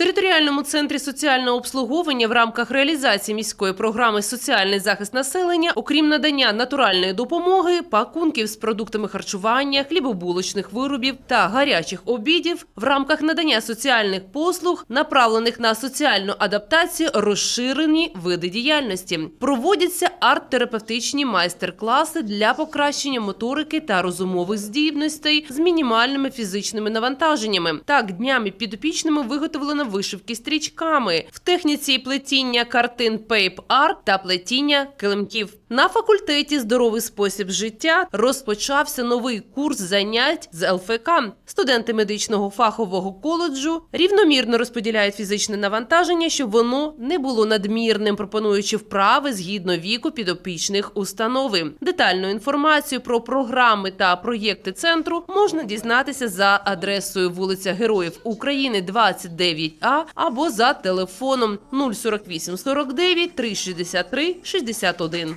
територіальному центрі соціального обслуговування в рамках реалізації міської програми Соціальний захист населення, окрім надання натуральної допомоги, пакунків з продуктами харчування, хлібобулочних виробів та гарячих обідів, в рамках надання соціальних послуг, направлених на соціальну адаптацію, розширені види діяльності. Проводяться арт-терапевтичні майстер-класи для покращення моторики та розумових здібностей з мінімальними фізичними навантаженнями. Так, днями підопічними виготовлено вишивки стрічками в техніці плетіння картин пейп арт та плетіння килимків. На факультеті здоровий спосіб життя розпочався новий курс занять з ЛФК. Студенти медичного фахового коледжу рівномірно розподіляють фізичне навантаження, щоб воно не було надмірним, пропонуючи вправи згідно віку підопічних установи. Детальну інформацію про програми та проєкти центру можна дізнатися за адресою вулиця Героїв України 29А або за телефоном 048 49 363 61.